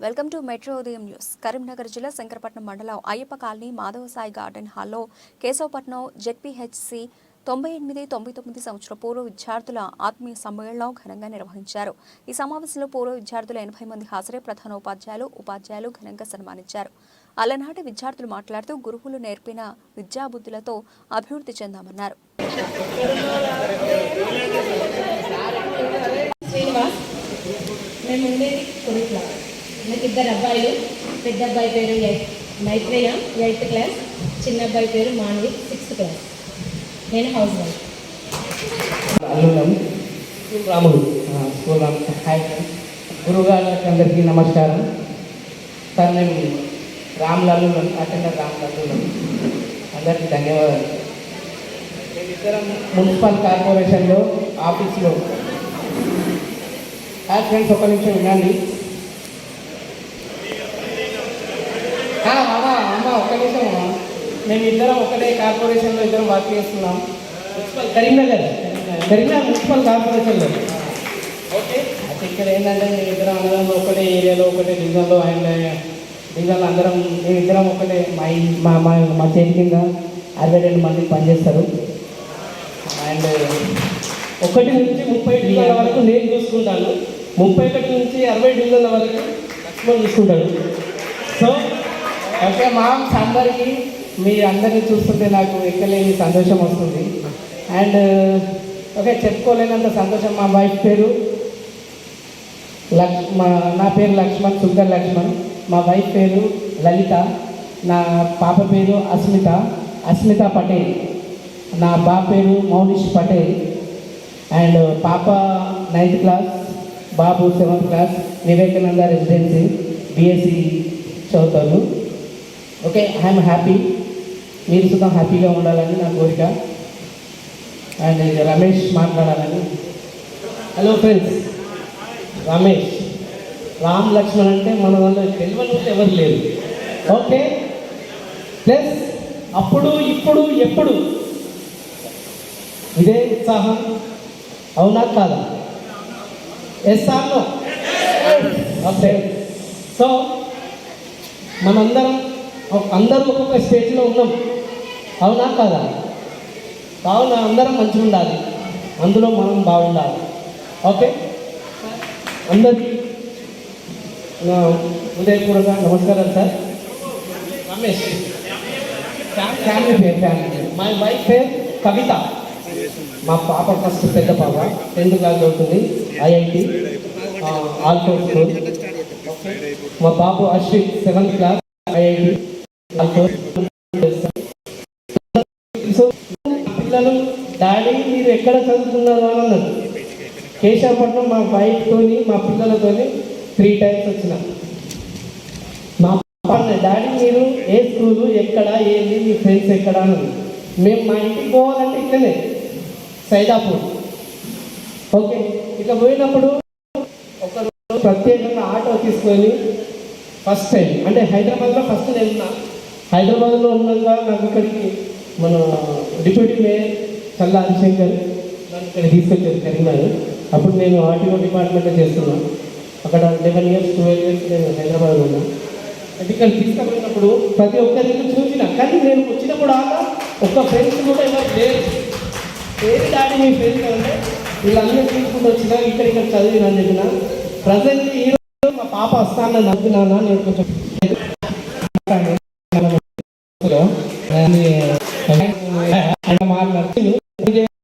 Welcome to metro ఉదయం news. Karimnagar జిల్లా శంకరపట్నం మండలం అయ్యప్ప కాలనీ మాధవసాయి గార్డెన్ హాల్లో కేశవపట్నం జెడ్పీహెచ్సి తొంభై ఎనిమిది తొంభై తొమ్మిది సంవత్సర పూర్వ విద్యార్థుల ఆత్మీయ సమ్మేళనం ఘనంగా నిర్వహించారు. ఈ సమావేశంలో పూర్వ విద్యార్థుల ఎనభై మంది హాజరై ప్రధాన ఉపాధ్యాయులు ఉపాధ్యాయులు ఘనంగా సన్మానించారు. అలనాటి విద్యార్థులు మాట్లాడుతూ గురువులు నేర్పిన విద్యాబుద్ధులతో అభివృద్ధి చెందామన్నారు శ్రీనివాస్ మేము ఉండేది కొడుకులా నాకు ఇద్దరు అబ్బాయిలు పెద్ద అబ్బాయి పేరు మైత్రేయ ఎయిత్ క్లాస్ చిన్న అబ్బాయి పేరు మాన్వి సిక్స్త్ క్లాస్. నేను హౌస్ వైఫ్. అల్లులం రాముడు. స్కూల్ హాయ్ గురుగారు అందరికీ నమస్కారం. సార్ నేను రామ్ అటెండర్ రామ్ అందరికీ ధన్యవాదాలు. మేమిద్దరం మున్సిపల్ కార్పొరేషన్లో ఆఫీస్లో. హాయ్ ఫ్రెండ్స్ ఒక నిమిషం వినండి ఒక్క నిమిషం మేము ఇద్దరం ఒకటే కార్పొరేషన్లో ఇద్దరం వర్క్ చేస్తున్నాం. మున్సిపల్ కరీంనగర్. కరీంనగర్ మున్సిపల్ కార్పొరేషన్లో. ఓకే. అయితే ఇక్కడ ఏంటంటే మేము ఇద్దరం అందరం ఒకటే ఏరియాలో ఒకటే డివిజన్లో అండ్ డివిజన్లో అందరం మేము ఇద్దరం ఒకటే మా మా మా మా చేతి కింద అరవై రెండు మంది పనిచేస్తారు. అండ్ ఒకటి నుంచి ముప్పై డివిజన్ల వరకు నేను చూసుకుంటాను. ముప్పై ఒకటి నుంచి అరవై డివిజన్ల వరకు లక్ష్మణ్ చూసుకుంటాడు సో ఓకే మామ్స్ అందరికీ మీ అందరినీ చూస్తుంటే నాకు ఎక్కలేని సంతోషం వస్తుంది. అండ్ uh, ఓకే చెప్పుకోలేనంత సంతోషం. మా వైఫ్ పేరు లక్ష్ మా నా పేరు లక్ష్మణ్ సుందర్ లక్ష్మణ్. మా వైఫ్ పేరు లలిత. నా పాప పేరు అస్మిత. అస్మిత పటేల్. నా బాబు పేరు మౌనిష్ పటేల్. అండ్ uh, పాప నైన్త్ క్లాస్ బాబు seventh class Vivekananda residency BSc చదువుతారు. ఓకే ఐఎమ్ హ్యాపీ మీరు సుతం హ్యాపీగా ఉండాలని నా కోరిక. అండ్ రమేష్ మాట్లాడాలని. Hello friends Ramesh. Ram Lakshman అంటే మన వాళ్ళు తెలియని ఎవరు లేరు. ఓకే ప్లస్ అప్పుడు ఇప్పుడు ఎప్పుడు? ఇదే ఉత్సాహం? అవునా కాదా? ఎస్ ఓకే సో మనందరం అందరూ ఒక్కొక్క స్టేజ్లో ఉన్నాం. అవునా కాదా? కావున అందరం మంచిగా ఉండాలి. అందులో మనం బాగుండాలి. ఓకే? అందరికీ నా హృదయపూర్వక నమస్కారం సార్. రమేష్. ఫ్యామిలీ పేరు ఫ్యామిలీ పేరు. మై వైఫ్ పేరు కవిత. మా పాప ఫస్ట్ పెద్ద పాప టెన్త్ క్లాస్ చదువుతుంది ఐఐటి ఆల్ఫోర్ స్కూల్. మా బాబు అశ్విత్ సెవెంత్ క్లాస్ సో పిల్లలు డాడీ మీరు ఎక్కడ చదువుతున్నారు? అని అన్నారు. కేశాపట్నం మా వైఫ్తోని మా పిల్లలతోని త్రీ టైమ్స్ వచ్చిన. మా పాప డాడీ మీరు ఏ స్కూలు ఎక్కడ ఏంది మీ ఫ్రెండ్స్ ఎక్కడ? అన్నారు. మేము మా ఇంటికి పోవాలంటే ఇట్లనే సైదాపూర్. ఓకే ఇట్లా పోయినప్పుడు ఒకరు ప్రత్యేకంగా ఆటో తీసుకొని ఫస్ట్ టైం అంటే హైదరాబాద్లో ఫస్ట్ నేను హైదరాబాద్లో ఉన్నాక నాకు ఇక్కడికి మన డిప్యూటీ మేయర్ చల్లా హరిశంకర్ నన్ను ఇక్కడ తీసుకొచ్చారు కరీంనగర్ అప్పుడు నేను ఆర్టీఓ డిపార్ట్మెంట్లో చేస్తున్నాను అక్కడ లెవెన్ ఇయర్స్ ట్వెల్వ్ ఇయర్స్ నేను హైదరాబాద్లో ఉన్నా. అది ఇక్కడ తీసుకుపోయినప్పుడు ప్రతి ఒక్కరిని చూసిన. కానీ నేను వచ్చినప్పుడు ఆక ఒక్క ఫ్రెండ్స్ కూడా ఎవరు లేరు. ఏది దాటి మీ ఫ్రెండ్స్ అంటే వీళ్ళందరూ తీసుకుంటూ వచ్చినా ఇక్కడ ఇక్కడ చదివిన చెప్పిన ప్రజెంట్ ఈ మా పాప వస్తానని నమ్మినానా నేను కొంచెం